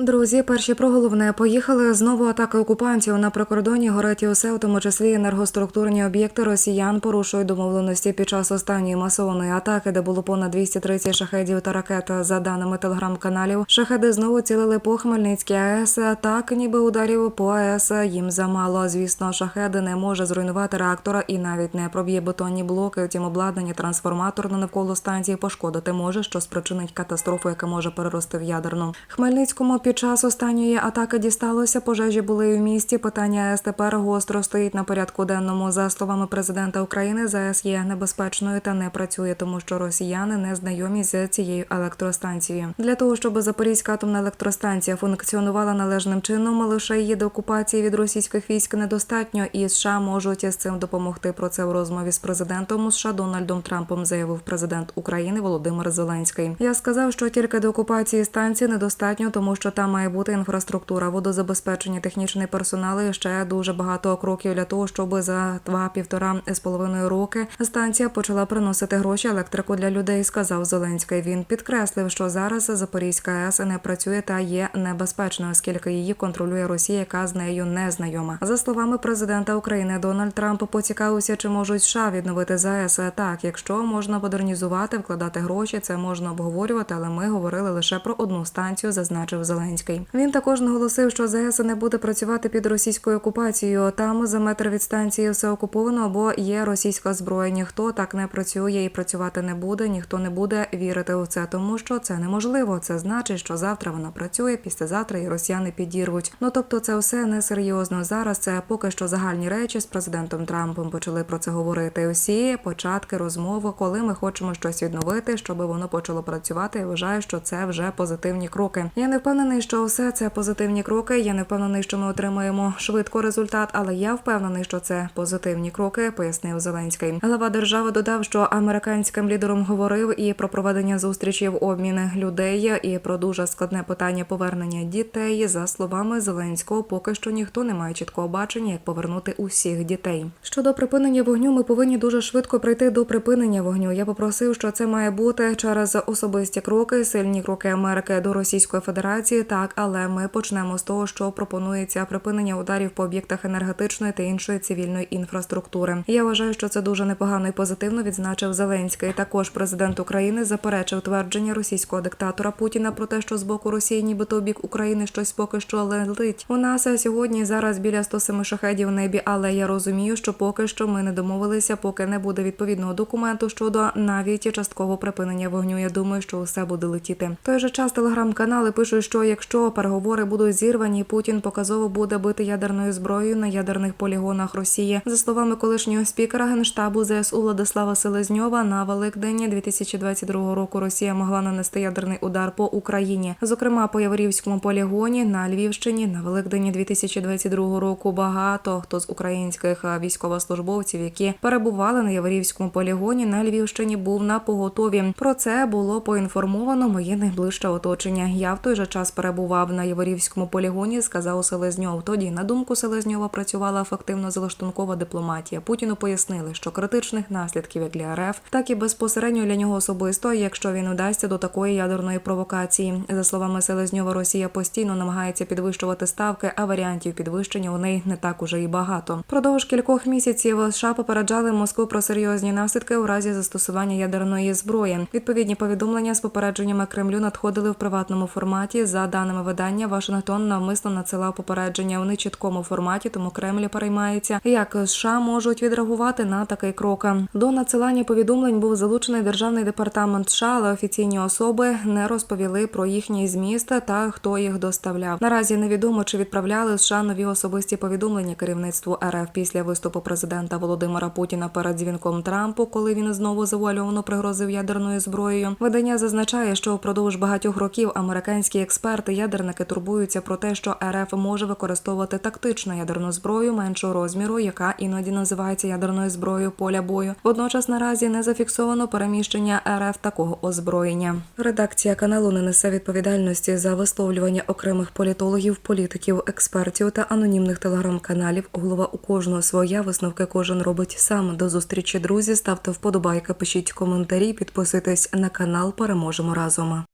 Друзі, перші про головне поїхали знову атаки окупантів на прикордоні горить і усе, у тому числі енергоструктурні об'єкти росіян порушують домовленості під час останньої масованої атаки, де було понад 230 шахедів та ракет. За даними телеграм-каналів, шахеди знову цілили по Хмельницькій АЕС. Так, ніби ударів по АЕС їм замало. Звісно, шахеди не може зруйнувати реактора і навіть не проб'є бетонні блоки. Втім, обладнання трансформатор на навколо станції пошкодити може, що спричинить катастрофу, яка може перерости в ядерну. Хмельницькому під час останньої атаки дісталося. Пожежі були в місті. Питання АЕС тепер гостро стоїть на порядку денному. За словами президента України, ЗАЕС є небезпечною та не працює, тому що росіяни не знайомі з цією електростанцією. Для того щоб Запорізька атомна електростанція функціонувала належним чином, лише її деокупації від російських військ недостатньо, і США можуть з цим допомогти. Про це у розмові з президентом США Дональдом Трампом заявив президент України Володимир Зеленський. Я сказав, що тільки деокупації станції недостатньо, тому що там має бути інфраструктура, водозабезпечення, технічний персонал і ще дуже багато кроків для того, щоб за два-півтора з половиною роки станція почала приносити гроші електрику для людей. Сказав Зеленський. Він підкреслив, що зараз Запорізька АЕС не працює та є небезпечною, оскільки її контролює Росія, яка з нею не знайома. За словами президента України, Дональд Трамп поцікавився, чи можуть США відновити ЗАЕС. Так, якщо можна модернізувати, вкладати гроші, це можна обговорювати, але ми говорили лише про одну станцію, зазначив Зеленський. Він також наголосив, що ЗАЕС не буде працювати під російською окупацією. Там за метр від станції все окуповано або є російська зброя. Ніхто так не працює і працювати не буде. Ніхто не буде вірити у це, тому що це неможливо. Це значить, що завтра вона працює, післязавтра і росіяни підірвуть. Ну тобто, це все несерйозно. Зараз це поки що загальні речі з президентом Трампом почали про це говорити. Усі початки розмови, коли ми хочемо щось відновити, щоб воно почало працювати. Я вважаю, що це вже позитивні кроки. Я не впевнений, що все це позитивні кроки. Я не впевнений, що ми отримаємо швидко результат, але я впевнений, що це позитивні кроки, пояснив Зеленський. Глава держави додав, що американським лідером говорив і про проведення зустрічі в обмін людей, і про дуже складне питання повернення дітей. За словами Зеленського, поки що ніхто не має чіткого бачення, як повернути усіх дітей. Щодо припинення вогню, ми повинні дуже швидко прийти до припинення вогню. Я попросив, що це має бути через особисті кроки, сильні кроки Америки до Російської Федерації. Так, але ми почнемо з того, що пропонується припинення ударів по об'єктах енергетичної та іншої цивільної інфраструктури. Я вважаю, що це дуже непогано і позитивно відзначив Зеленський. Також президент України заперечив твердження російського диктатора Путіна про те, що з боку Росії, нібито бік України щось поки що летить. У нас сьогодні зараз біля 107 шахедів в небі, але я розумію, що поки що ми не домовилися, поки не буде відповідного документу щодо навіть часткового припинення вогню. Я думаю, що усе буде летіти. Той же час телеграм-канали пишуть, що якщо переговори будуть зірвані, Путін показово буде бити ядерною зброєю на ядерних полігонах Росії. За словами колишнього спікера генштабу ЗСУ Владислава Селезньова, на Великдень 2022 року Росія могла нанести ядерний удар по Україні, зокрема по Яворівському полігоні на Львівщині. На Великдень 2022 року багато хто з українських військовослужбовців, які перебували на Яворівському полігоні на Львівщині, був на поготові. Про це було поінформовано моє найближче оточення. Я в той же час перебував на Яворівському полігоні, сказав Селезньов. Тоді, на думку Селезньова, працювала ефективно залаштункова дипломатія. Путіну пояснили, що критичних наслідків як для РФ, так і безпосередньо для нього особисто, якщо він удасться до такої ядерної провокації. За словами Селезньова, Росія постійно намагається підвищувати ставки, а варіантів підвищення у неї не так уже і багато. Продовж кількох місяців США попереджали Москву про серйозні наслідки у разі застосування ядерної зброї. Відповідні повідомлення з попередженнями Кремлю надходили в приватному форматі. За даними видання, Вашингтон навмисно надсилав попередження у нечіткому форматі, тому Кремль переймається, як США можуть відреагувати на такий крок. До надсилання повідомлень був залучений державний департамент США, але офіційні особи не розповіли про їхній зміст та хто їх доставляв. Наразі невідомо чи відправляли США нові особисті повідомлення керівництву РФ після виступу президента Володимира Путіна перед дзвінком Трампу, коли він знову завуальовано пригрозив ядерною зброєю. Видання зазначає, що впродовж багатьох років американські експерти ядерники турбуються про те, що РФ може використовувати тактичну ядерну зброю меншого розміру, яка іноді називається ядерною зброєю поля бою. Водночас наразі не зафіксовано переміщення РФ такого озброєння. Редакція каналу не несе відповідальності за висловлювання окремих політологів, політиків, експертів та анонімних телеграм-каналів. Голова у кожного своя висновки кожен робить сам. До зустрічі, друзі. Ставте вподобайки, пишіть коментарі, підписуйтесь на канал. Переможемо разом.